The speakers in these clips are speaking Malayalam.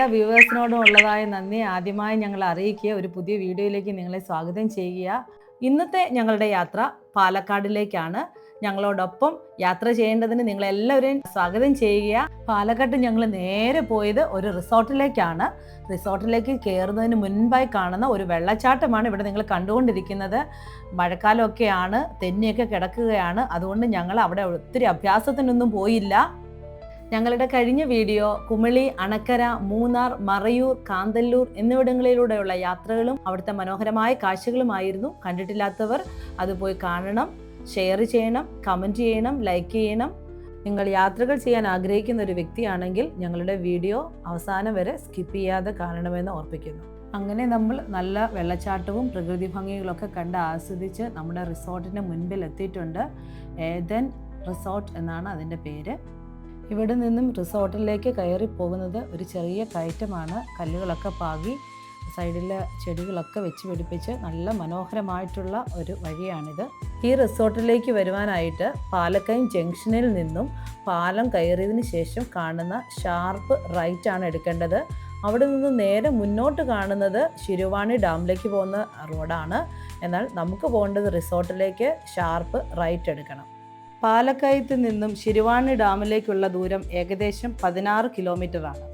എല്ലാ വ്യൂവേഴ്സിനോടും ഉള്ളതായ നന്ദി. ആദ്യമായി ഞങ്ങൾ അറിയിക്കുക. ഒരു പുതിയ വീഡിയോയിലേക്ക് നിങ്ങളെ സ്വാഗതം ചെയ്യുക. ഇന്നത്തെ ഞങ്ങളുടെ യാത്ര പാലക്കാടിലേക്കാണ്. ഞങ്ങളോടൊപ്പം യാത്ര ചെയ്യേണ്ടതിന് നിങ്ങളെല്ലാവരെയും സ്വാഗതം ചെയ്യുക. പാലക്കാട്ട് ഞങ്ങൾ നേരെ പോയത് ഒരു റിസോർട്ടിലേക്കാണ്. റിസോർട്ടിലേക്ക് കയറുന്നതിന് മുൻപായി കാണുന്ന ഒരു വെള്ളച്ചാട്ടമാണ് ഇവിടെ നിങ്ങൾ കണ്ടുകൊണ്ടിരിക്കുന്നത്. മഴക്കാലമൊക്കെയാണ് തെന്നിയൊക്കെ കിടക്കുകയാണ്. അതുകൊണ്ട് ഞങ്ങൾ അവിടെ ഒത്തിരി അഭ്യാസത്തിനൊന്നും പോയില്ല. ഞങ്ങളുടെ കഴിഞ്ഞ വീഡിയോ കുമളി അണക്കര മൂന്നാർ മറയൂർ കാന്തല്ലൂർ എന്നിവിടങ്ങളിലൂടെയുള്ള യാത്രകളും അവിടുത്തെ മനോഹരമായ കാഴ്ചകളുമായിരുന്നു. കണ്ടിട്ടില്ലാത്തവർ അത് പോയി കാണണം ഷെയർ ചെയ്യണം കമന്റ് ചെയ്യണം ലൈക്ക് ചെയ്യണം. നിങ്ങൾ യാത്രകൾ ചെയ്യാൻ ആഗ്രഹിക്കുന്ന ഒരു വ്യക്തിയാണെങ്കിൽ ഞങ്ങളുടെ വീഡിയോ അവസാനം വരെ സ്കിപ്പ് ചെയ്യാതെ കാണണമെന്ന് ഓർപ്പിക്കുന്നു. അങ്ങനെ നമ്മൾ നല്ല വെള്ളച്ചാട്ടവും പ്രകൃതി ഭംഗികളൊക്കെ കണ്ട് ആസ്വദിച്ച് നമ്മുടെ റിസോർട്ടിന്റെ മുൻപിൽ എത്തിയിട്ടുണ്ട് ഏതൻ റിസോർട്ട് എന്നാണ് അതിന്റെ പേര്. ഇവിടെ നിന്നും റിസോർട്ടിലേക്ക് കയറി പോകുന്നത് ഒരു ചെറിയ കയറ്റമാണ്. കല്ലുകളൊക്കെ പാകി സൈഡിലെ ചെടികളൊക്കെ വെച്ച് പിടിപ്പിച്ച് നല്ല മനോഹരമായിട്ടുള്ള ഒരു വഴിയാണിത്. ഈ റിസോർട്ടിലേക്ക് വരുവാനായിട്ട് പാലക്കയം ജംഗ്ഷനിൽ നിന്നും പാലം കയറിയതിന് ശേഷം കാണുന്ന ഷാർപ്പ് റൈറ്റ് ആണ് എടുക്കേണ്ടത്. അവിടെ നിന്ന് നേരെ മുന്നോട്ട് കാണുന്നത് ശിരുവാണി ഡാമിലേക്ക് പോകുന്ന റോഡാണ്. എന്നാൽ നമുക്ക് പോകേണ്ടത് റിസോർട്ടിലേക്ക് ഷാർപ്പ് റൈറ്റ് എടുക്കണം. പാലക്കയത്ത് നിന്നും ശിരുവാണി ഡാമിലേക്കുള്ള ദൂരം ഏകദേശം പതിനാറ് കിലോമീറ്ററാണ്.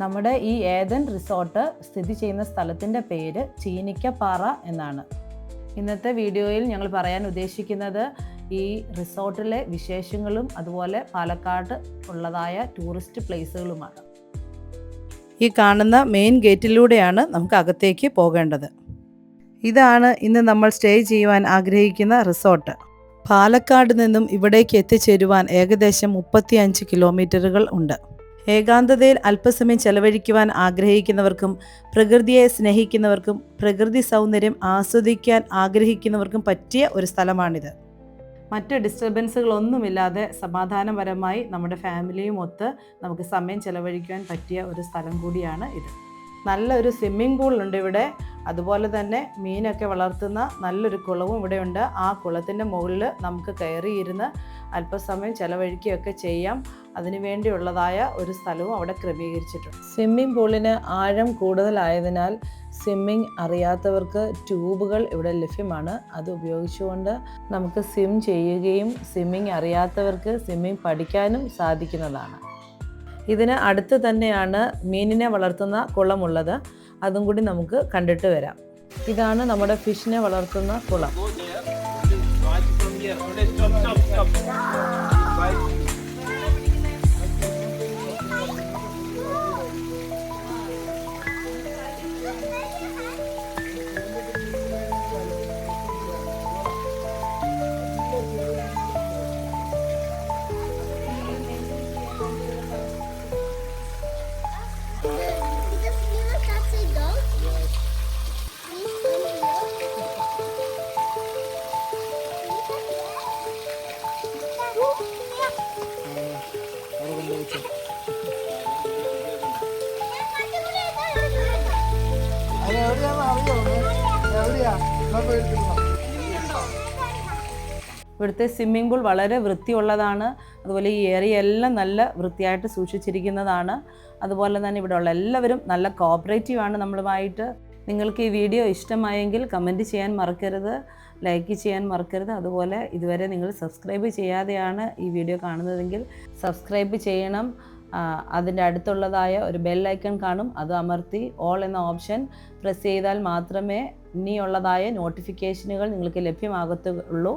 നമ്മുടെ ഈ ഏതൻ റിസോർട്ട് സ്ഥിതി ചെയ്യുന്ന സ്ഥലത്തിന്റെ പേര് ചീനിക്കപ്പാറ എന്നാണ്. ഇന്നത്തെ വീഡിയോയിൽ ഞങ്ങൾ പറയാൻ ഉദ്ദേശിക്കുന്നത് ഈ റിസോർട്ടിലെ വിശേഷങ്ങളും അതുപോലെ പാലക്കാട് ഉള്ളതായ ടൂറിസ്റ്റ് പ്ലേസുകളുമാണ്. ഈ കാണുന്ന മെയിൻ ഗേറ്റിലൂടെയാണ് നമുക്ക് അകത്തേക്ക് പോകേണ്ടത്. ഇതാണ് ഇന്ന് നമ്മൾ സ്റ്റേ ചെയ്യുവാൻ ആഗ്രഹിക്കുന്ന റിസോർട്ട്. പാലക്കാട് നിന്നും ഇവിടേക്ക് എത്തിച്ചേരുവാൻ ഏകദേശം മുപ്പത്തിയഞ്ച് കിലോമീറ്ററുകൾ ഉണ്ട്. ഏകാന്തതയിൽ അല്പസമയം ചെലവഴിക്കുവാൻ ആഗ്രഹിക്കുന്നവർക്കും പ്രകൃതിയെ സ്നേഹിക്കുന്നവർക്കും പ്രകൃതി സൗന്ദര്യം ആസ്വദിക്കാൻ ആഗ്രഹിക്കുന്നവർക്കും പറ്റിയ ഒരു സ്ഥലമാണിത്. മറ്റ് ഡിസ്റ്റർബൻസുകളൊന്നുമില്ലാതെ സമാധാനപരമായി നമ്മുടെ ഫാമിലിയും ഒത്ത് നമുക്ക് സമയം ചെലവഴിക്കുവാൻ പറ്റിയ ഒരു സ്ഥലം കൂടിയാണ് ഇത്. നല്ലൊരു സ്വിമ്മിംഗ് പൂളുണ്ട് ഇവിടെ. അതുപോലെ തന്നെ മീനൊക്കെ വളർത്തുന്ന നല്ലൊരു കുളവും ഇവിടെയുണ്ട്. ആ കുളത്തിന്റെ മുകളിൽ നമുക്ക് കയറിയിരുന്ന് അല്പസമയം ചെലവഴിക്കുകയൊക്കെ ചെയ്യാം. അതിനു വേണ്ടിയുള്ളതായ ഒരു സ്ഥലവും അവിടെ ക്രമീകരിച്ചിട്ടുണ്ട്. സ്വിമ്മിംഗ് പൂളിന് ആഴം കൂടുതലായതിനാൽ സ്വിമ്മിംഗ് അറിയാത്തവർക്ക് ട്യൂബുകൾ ഇവിടെ ലഭ്യമാണ്. അത് ഉപയോഗിച്ചുകൊണ്ട് നമുക്ക് സ്വിം ചെയ്യുകയും സ്വിമ്മിംഗ് അറിയാത്തവർക്ക് സ്വിമ്മിംഗ് പഠിക്കാനും സാധിക്കുന്നതാണ്. ഇതിന് അടുത്ത് തന്നെയാണ് മീനിനെ വളർത്തുന്ന കുളമുള്ളത്. അതും കൂടി നമുക്ക് കണ്ടിട്ട് വരാം. ഇതാണ് നമ്മുടെ ഫിഷിനെ വളർത്തുന്ന കുളം. ഇവിടുത്തെ സ്വിമ്മിംഗ് പൂൾ വളരെ വൃത്തിയുള്ളതാണ്. അതുപോലെ ഈ ഏരിയ എല്ലാം നല്ല വൃത്തിയായിട്ട് സൂക്ഷിച്ചിരിക്കുന്നതാണ്. അതുപോലെ തന്നെ ഇവിടെയുള്ള എല്ലാവരും നല്ല കോപ്പറേറ്റീവാണ് നമ്മളുമായിട്ട്. നിങ്ങൾക്ക് ഈ വീഡിയോ ഇഷ്ടമായെങ്കിൽ കമന്റ് ചെയ്യാൻ മറക്കരുത് ലൈക്ക് ചെയ്യാൻ മറക്കരുത്. അതുപോലെ ഇതുവരെ നിങ്ങൾ സബ്സ്ക്രൈബ് ചെയ്യാതെയാണ് ഈ വീഡിയോ കാണുന്നതെങ്കിൽ സബ്സ്ക്രൈബ് ചെയ്യണം. അതിന്റെ അടുത്തുള്ളതായ ഒരു ബെൽ ഐക്കൺ കാണും. അത് അമർത്തി ഓൾ എന്ന ഓപ്ഷൻ പ്രസ് ചെയ്താൽ മാത്രമേ ഇനിയുള്ളതായ നോട്ടിഫിക്കേഷനുകൾ നിങ്ങൾക്ക് ലഭ്യമാകത്തുള്ളൂ.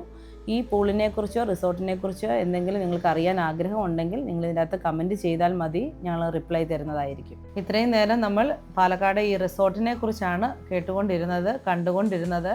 ഈ പൂളിനെക്കുറിച്ചോ റിസോർട്ടിനെക്കുറിച്ചോ എന്തെങ്കിലും നിങ്ങൾക്ക് അറിയാൻ ആഗ്രഹം ഉണ്ടെങ്കിൽ നിങ്ങൾ ഇതിനകത്ത് കമന്റ് ചെയ്താൽ മതി. ഞങ്ങൾ റിപ്ലൈ തരുന്നതായിരിക്കും. ഇത്രയും നേരം നമ്മൾ പാലക്കാട് ഈ റിസോർട്ടിനെ കുറിച്ചാണ് കേട്ടുകൊണ്ടിരുന്നത് കണ്ടുകൊണ്ടിരുന്നത്.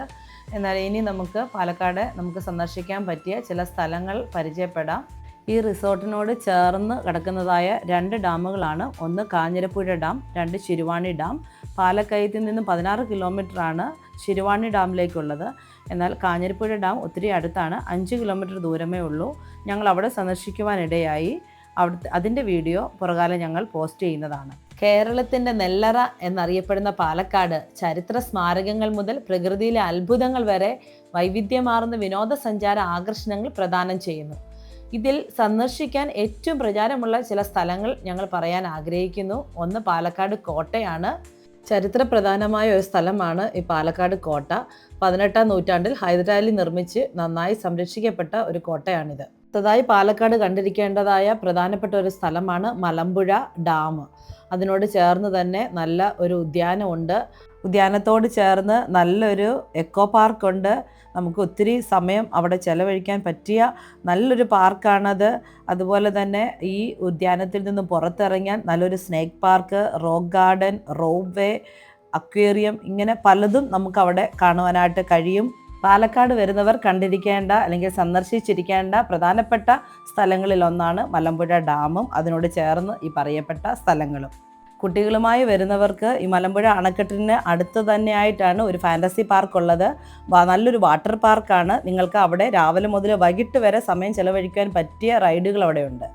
എന്നാൽ ഇനി നമുക്ക് പാലക്കാട് നമുക്ക് സന്ദർശിക്കാൻ പറ്റിയ ചില സ്ഥലങ്ങൾ പരിചയപ്പെടാം. ഈ റിസോർട്ടിനോട് ചേർന്ന് കിടക്കുന്നതായ രണ്ട് ഡാമുകളാണ്. ഒന്ന് കാഞ്ഞിരപ്പുഴ ഡാം രണ്ട് ശിരുവാണി ഡാം. പാലക്കയത്തിൽ നിന്നും പതിനാറ് കിലോമീറ്ററാണ് ശിരുവാണി ഡാമിലേക്കുള്ളത്. എന്നാൽ കാഞ്ഞിരപ്പുഴ ഡാം ഒത്തിരി അടുത്താണ് അഞ്ച് കിലോമീറ്റർ ദൂരമേ ഉള്ളൂ. ഞങ്ങൾ അവിടെ സന്ദർശിക്കുവാനിടയായി. അവിടുത്തെ അതിന്റെ വീഡിയോ പുറകാലം ഞങ്ങൾ പോസ്റ്റ് ചെയ്യുന്നതാണ്. കേരളത്തിന്റെ നെല്ലറ എന്നറിയപ്പെടുന്ന പാലക്കാട് ചരിത്ര സ്മാരകങ്ങൾ മുതൽ പ്രകൃതിയിലെ അത്ഭുതങ്ങൾ വരെ വൈവിധ്യമാർന്ന വിനോദസഞ്ചാര ആകർഷണങ്ങൾ പ്രദാനം ചെയ്യുന്നു. ഇതിൽ സന്ദർശിക്കാൻ ഏറ്റവും പ്രചാരമുള്ള ചില സ്ഥലങ്ങൾ ഞങ്ങൾ പറയാൻ ആഗ്രഹിക്കുന്നു. ഒന്ന് പാലക്കാട് കോട്ടയാണ്. ചരിത്രപ്രധാനമായ ഒരു സ്ഥലമാണ് ഈ പാലക്കാട് കോട്ട. പതിനെട്ടാം നൂറ്റാണ്ടിൽ ഹൈദരാലി നിർമ്മിച്ച് നന്നായി സംരക്ഷിക്കപ്പെട്ട ഒരു കോട്ടയാണിത്. അടുത്തതായി പാലക്കാട് കണ്ടിരിക്കേണ്ടതായ പ്രധാനപ്പെട്ട ഒരു സ്ഥലമാണ് മലമ്പുഴ ഡാം. അതിനോട് ചേർന്ന് തന്നെ നല്ല ഒരു ഉദ്യാനമുണ്ട്. ഉദ്യാനത്തോട് ചേർന്ന് നല്ലൊരു എക്കോ പാർക്കുണ്ട്. നമുക്ക് ഒത്തിരി സമയം അവിടെ ചെലവഴിക്കാൻ പറ്റിയ നല്ലൊരു പാർക്കാണത്. അതുപോലെ തന്നെ ഈ ഉദ്യാനത്തിൽ നിന്ന് പുറത്തിറങ്ങിയാൽ നല്ലൊരു snake park rock garden ropeway aquarium ഇങ്ങനെ പലതും നമുക്ക് അവിടെ കാണുവാനായിട്ട് കഴിയും. പാലക്കാട് വരുന്നവർ കണ്ടിരിക്കേണ്ട അല്ലെങ്കിൽ സന്ദർശിച്ചിരിക്കേണ്ട പ്രധാനപ്പെട്ട സ്ഥലങ്ങളിലൊന്നാണ് മലമ്പുഴ ഡാമും. അതിനോട് ചേർന്ന് ഈ പറയപ്പെട്ട സ്ഥലങ്ങളും. കുട്ടികളുമായി വരുന്നവർക്ക് ഈ മലമ്പുഴ അണക്കെട്ടിന് അടുത്ത് തന്നെയായിട്ടാണ് ഒരു ഫാന്റസി പാർക്ക് ഉള്ളത് നല്ലൊരു വാട്ടർ പാർക്കാണ്. നിങ്ങൾക്ക് അവിടെ രാവിലെ മുതൽ വൈകിട്ട് വരെ സമയം ചെലവഴിക്കാൻ പറ്റിയ റൈഡുകൾ അവിടെയുണ്ട്.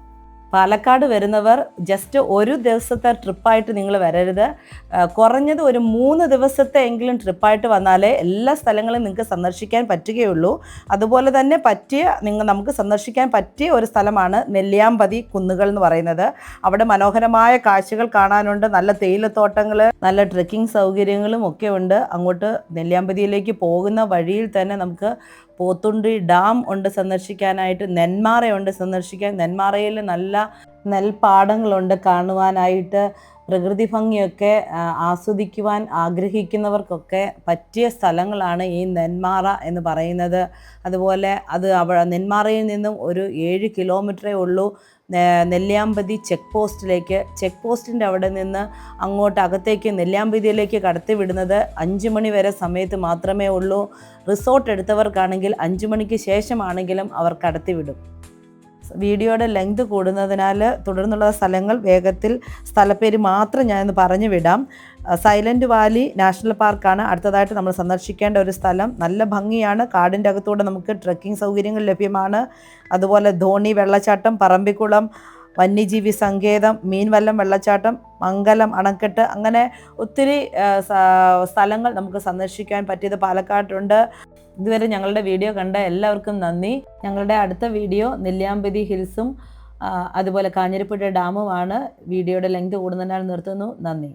പാലക്കാട് വരുന്നവർ ജസ്റ്റ് ഒരു ദിവസത്തെ ട്രിപ്പായിട്ട് നിങ്ങൾ വരരുത്. കുറഞ്ഞത് ഒരു മൂന്ന് ദിവസത്തെ എങ്കിലും ട്രിപ്പായിട്ട് വന്നാലേ എല്ലാ സ്ഥലങ്ങളും നിങ്ങൾക്ക് സന്ദർശിക്കാൻ പറ്റുകയുള്ളൂ. അതുപോലെ തന്നെ പറ്റിയ നിങ്ങൾ നമുക്ക് സന്ദർശിക്കാൻ പറ്റിയ ഒരു സ്ഥലമാണ് നെല്ലിയാമ്പതി കുന്നുകൾ എന്ന് പറയുന്നത്. അവിടെ മനോഹരമായ കാഴ്ചകൾ കാണാനുണ്ട്. നല്ല തേയിലത്തോട്ടങ്ങൾ നല്ല ട്രക്കിംഗ് സൗകര്യങ്ങളും ഒക്കെ ഉണ്ട്. അങ്ങോട്ട് നെല്ലിയാമ്പതിയിലേക്ക് പോകുന്ന വഴിയിൽ തന്നെ നമുക്ക് പോത്തുണ്ടി ഡാം ഉണ്ട് സന്ദർശിക്കാനായിട്ട്. നെന്മാറയുണ്ട് സന്ദർശിക്കാൻ. നെന്മാറയിൽ നല്ല നെൽപ്പാടങ്ങളുണ്ട്. കാണുവാനായിട്ട് പ്രകൃതി ഭംഗിയൊക്കെ ആസ്വദിക്കുവാൻ ആഗ്രഹിക്കുന്നവർക്കൊക്കെ പറ്റിയ സ്ഥലങ്ങളാണ് ഈ നെന്മാറ എന്ന് പറയുന്നത്. അതുപോലെ അത് അവ നെന്മാറയിൽ നിന്നും ഒരു ഏഴ് കിലോമീറ്ററേ ഉള്ളൂ. നെല്ലിയാമ്പതി ചെക്ക് പോസ്റ്റിലേക്ക് ചെക്ക് പോസ്റ്റിന്റെ അവിടെ നിന്ന് അങ്ങോട്ട് അകത്തേക്ക് നെല്ലിയാമ്പതിയിലേക്ക് കടത്തി വിടുന്നത് അഞ്ച് മണി വരെ സമയത്ത് മാത്രമേ ഉള്ളൂ. റിസോർട്ട് എടുത്തവർക്കാണെങ്കിൽ അഞ്ച് മണിക്ക് ശേഷമാണെങ്കിലും അവർ കടത്തിവിടും വീഡിയോയുടെ ലെങ്ത് കൂടുന്നതിനാൽ തുടർന്നുള്ള സ്ഥലങ്ങൾ വേഗത്തിൽ സ്ഥലപ്പേര് മാത്രം ഞാനൊന്ന് പറഞ്ഞു വിടാം സൈലന്റ് വാലി നാഷണൽ പാർക്കാണ്. അടുത്തതായിട്ട് നമ്മൾ സന്ദർശിക്കേണ്ട ഒരു സ്ഥലം. നല്ല ഭംഗിയാണ്. കാടിന്റെ അകത്തൂടെ നമുക്ക് ട്രക്കിംഗ് സൗകര്യങ്ങൾ ലഭ്യമാണ്. അതുപോലെ ധോണി വെള്ളച്ചാട്ടം പറമ്പിക്കുളം വന്യജീവി സങ്കേതം മീൻവല്ലം വെള്ളച്ചാട്ടം മംഗലം അണക്കെട്ട് അങ്ങനെ ഒത്തിരി സ്ഥലങ്ങൾ നമുക്ക് സന്ദർശിക്കാൻ പറ്റിയത് പാലക്കാട്ടുണ്ട്. ഇതുവരെ ഞങ്ങളുടെ വീഡിയോ കണ്ട എല്ലാവർക്കും നന്ദി. ഞങ്ങളുടെ അടുത്ത വീഡിയോ നെല്ലിയാമ്പതി ഹിൽസും അതുപോലെ കാഞ്ഞിരപ്പുഴ ഡാമുമാണ്. വീഡിയോയുടെ ലെങ്ത് കൂടുന്നതിനാൽ നിർത്തുന്നു. നന്ദി.